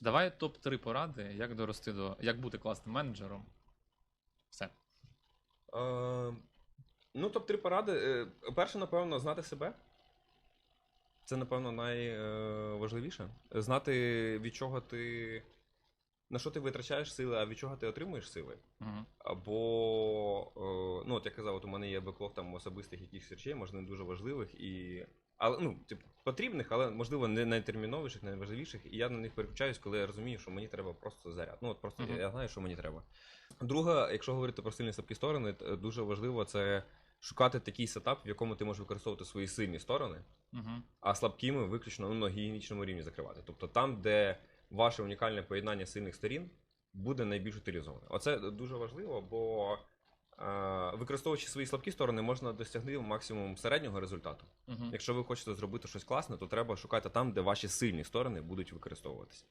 Давай топ-3 поради, як дорости до. як бути класним менеджером. Все. Е, ну, топ-3 поради. Е, Перше, напевно, знати себе. Це, напевно, найважливіше. Знати, від чого ти. На що ти витрачаєш сили, а від чого ти отримуєш сили. Угу. Або, е, ну, от я казав, от у мене є беклог там особистих якихось речей, можливо, не дуже важливих і. Але, ну, типу, потрібних, але можливо не найтерміновіших, найважливіших, і я на них переключаюсь, коли я розумію, що мені треба просто заряд. Ну, от просто Мгм. я, я знаю, що мені треба. Друге, якщо говорити про сильні слабкі сторони, дуже важливо це шукати такий сетап, в якому ти можеш використовувати свої сильні сторони, Угу. а слабкими виключно ну, на гігієнічному рівні закривати. Тобто там, де ваше унікальне поєднання сильних сторін буде найбільш утилізоване. Оце дуже важливо, бо використовуючи свої слабкі сторони, можна досягти максимум середнього результату. Угу. Якщо ви хочете зробити щось класне, то треба шукати там, де ваші сильні сторони будуть використовуватися.